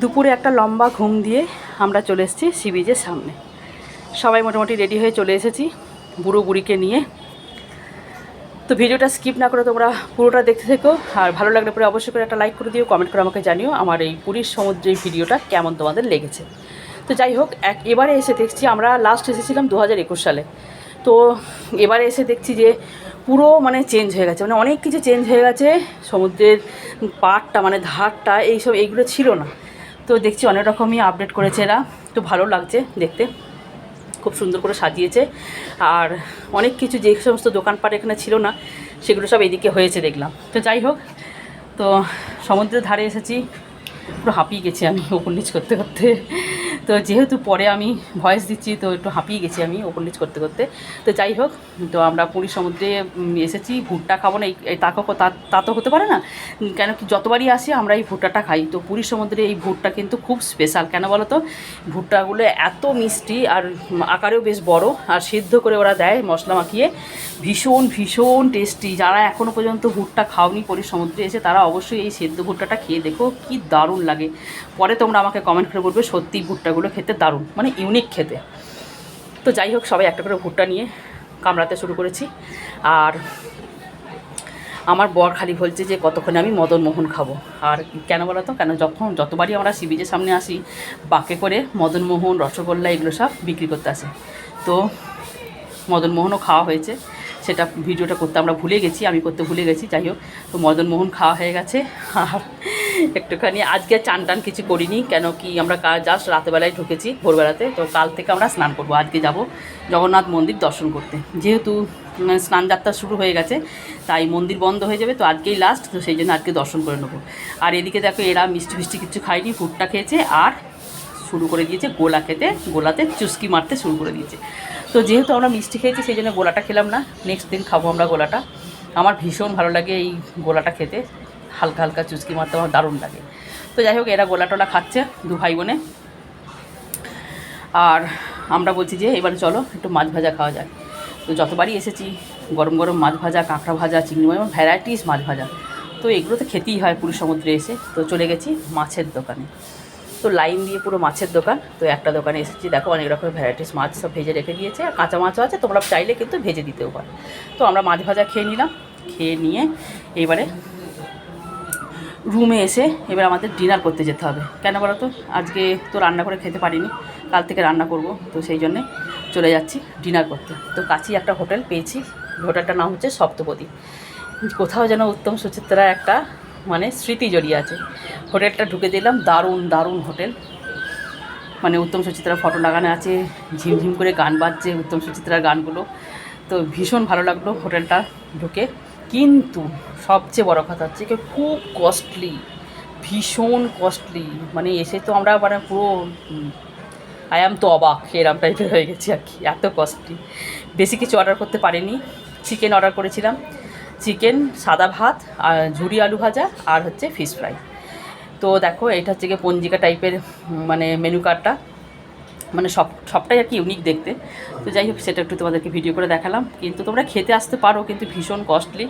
দুপুরে একটা লম্বা ঘুম দিয়ে আমরা চলে এসেছি সি বিচের সামনে। সবাই মোটামুটি রেডি হয়ে চলে এসেছি বুড়ো বুড়িকে নিয়ে। তো ভিডিওটা স্কিপ না করে তোমরা পুরোটা দেখতে থেকো। আর ভালো লাগলে পরে অবশ্যই করে একটা লাইক করে দিও কমেন্ট করে আমাকে জানিও আমার এই পুরীর সমুদ্রের ভিডিওটা কেমন তোমাদের লেগেছে। তো যাই হোক, এক এবারে এসে দেখছি আমরা লাস্ট এসেছিলাম দু হাজার একুশ সালে। তো এবারে এসে দেখছি যে পুরো মানে চেঞ্জ হয়ে গেছে মানে অনেক কিছু চেঞ্জ হয়ে গেছে। সমুদ্রের পাড়টা মানে ধারটা এইসব এইগুলো ছিল না। তো দেখছি অনেক রকমই আপডেট করেছে এরা। তো ভালো লাগছে দেখতে। খুব সুন্দর করে সাজিয়েছে। আর অনেক কিছু যে সমস্ত দোকানপাট এখানে ছিল না, সেগুলো সব এদিকে হয়েছে দেখলাম। তো যাই হোক, তো সমুদ্রের ধারে এসেছি। পুরো হাঁপিয়ে গেছি আমি ওপর নিচ করতে করতে। তো যেহেতু পরে আমি ভয়েস দিচ্ছি, তো একটু হাঁপিয়ে গেছি আমি ওপর নিচ করতে করতে। তো যাই হোক, তো আমরা পুরী সমুদ্রে এসেছি, ভুট্টা খাব না, এই তা তা তা হতে পারে না। কেন কি যতবারই আসি আমরা এই ভুট্টাটা খাই। তো পুরী সমুদ্রে এই ভুট্টা কিন্তু খুব স্পেশাল কেন বলো তো? ভুট্টাগুলো এত মিষ্টি আর আকারেও বেশ বড় আর সিদ্ধ করে ওরা দেয় মশলা মাখিয়ে। ভীষণ ভীষণ টেস্টি যারা এখনও পর্যন্ত ভুট্টা খাওনি পুরী সমুদ্রে এসে তারা অবশ্যই এই সেদ্ধ ভুট্টাটা খেয়ে দেখো, কি দারুণ লাগে। পরে তোমরা আমাকে কমেন্ট করে বলবে সত্যি ভুট্টাগুলো খেতে দারুণ মানে ইউনিক খেতে। তো যাই হোক, সবাই একটা করে ভুট্টা নিয়ে কামড়াতে শুরু করেছি। আর আমার বর খালি বলছে যে, কতক্ষণে আমি মদন মোহন খাব? আর কেন বলো তো? কেন যখন যতবারই আমরা সিবিজের সামনে আসি, বাঁকে করে মদন মোহন, রসগোল্লা, এগুলো সব বিক্রি করতে আসে। তো মদন মোহনও খাওয়া হয়েছে। সেটা ভিডিওটা করতে আমরা ভুলে গেছি, আমি করতে ভুলে গেছি। যাই হোক, তো মদন মোহন খাওয়া হয়ে গেছে। আর একটুখানি। আজকে চান টান কিছু করিনি কেন কি আমরা জাস্ট রাতেবেলায় ঢুকেছি ভোরবেলাতে তো কাল থেকে আমরা স্নান করব আজকে যাব জগন্নাথ মন্দির দর্শন করতে। যেহেতু উম, স্নান যাত্রা শুরু হয়ে গেছে তাই মন্দির বন্ধ হয়ে যাবে তো আজকেই লাস্ট তো সেই জন্য আজকে দর্শন করে নেব। আর এদিকে দেখো এরা মিষ্টি ফিষ্টি কিছু খায়নি ফুটটা খেয়েছে আর শুরু করে দিয়েছে গোলা খেতে গোলাতে চুস্কি মারতে শুরু করে দিয়েছে। তো যেহেতু আমরা মিষ্টি খেয়েছি সেই জন্য গোলাটা খেলাম না নেক্সট দিন খাব আমরা গোলাটা। আমার ভীষণ ভালো লাগে এই গোলাটা খেতে। হালকা হালকা চুচকি মারতে আমার দারুণ লাগে। তো যাই হোক, এরা গোলা টোলা খাচ্ছে দু ভাই বোনে। আর আমরা বলছি যে, এবারে চলো একটু মাছ ভাজা খাওয়া যায় তো যতবারই এসেছি, গরম গরম মাছ ভাজা, কাঁকড়া ভাজা, চিংড়ি মাছ, ভ্যারাইটিস মাছ ভাজা। তো এগুলো তো খেতেই হয় পুরী সমুদ্রে এসে। তো চলে গেছি মাছের দোকানে। তো লাইন দিয়ে পুরো মাছের দোকান। তো একটা দোকানে এসেছি, দেখো অনেক রকমের ভ্যারাইটিস মাছ সব ভেজে রেখে দিয়েছে। আর কাঁচা মাছও আছে, তোমরা চাইলে কিন্তু ভেজে দিতেও পারো। তো আমরা মাছ ভাজা খেয়ে নিলাম। খেয়ে নিয়ে এবারে রুমে এসে এবার আমাদের ডিনার করতে যেতে হবে। কেন বলো তো? আজকে তো রান্না করে খেতে পারিনি। কাল থেকে রান্না করব, তো সেই জন্যে চলে যাচ্ছি ডিনার করতে। তো কাছেই একটা হোটেল পেয়েছি। হোটেলটার নাম হচ্ছে সপ্তপদী। কোথাও যেন উত্তম সুচিত্রা একটা মানে স্মৃতি জড়িয়ে আছে। হোটেলটা ঢুকে দিলাম, দারুণ দারুণ হোটেল। মানে উত্তম সুচিত্রার ফটো লাগানো আছে, ঝিমঝিম করে গান বাজছে উত্তম সুচিত্রার গানগুলো। তো ভীষণ ভালো লাগল হোটেলটা ঢুকে। কিন্তু সবচেয়ে বড় কথা হচ্ছে কি খুব কস্টলি ভীষণ কস্টলি মানে এসে তো আমরা মানে পুরো আই অ্যাম তো অবাক এরম টাইপের হয়ে গেছি আর কি, এত কস্টলি বেশি কিছু অর্ডার করতে পারিনি চিকেন অর্ডার করেছিলাম। চিকেন সাদা ভাত, আর ঝুরি আলু ভাজা, আর হচ্ছে ফিশ ফ্রাই তো দেখো, এটা হচ্ছে পঞ্জিকা টাইপের মানে মেনু কার্ডটা মানে সব, সবটাই আর কি ইউনিক দেখতে। তো যাই হোক, সেটা একটু তোমাদেরকে ভিডিও করে দেখালাম। কিন্তু তোমরা খেতে আসতে পারো, কিন্তু ভীষণ কস্টলি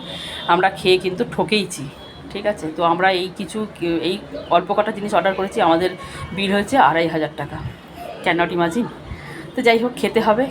আমরা খেয়ে কিন্তু ঠকেইছি, ঠিক আছে? তো আমরা এই কিছু, এই অল্প কটা জিনিস অর্ডার করেছি। আমাদের বিল হয়েছে আড়াই হাজার টাকা। ক্যান নট ইমাজিন তো যাই হোক, খেতে হবে।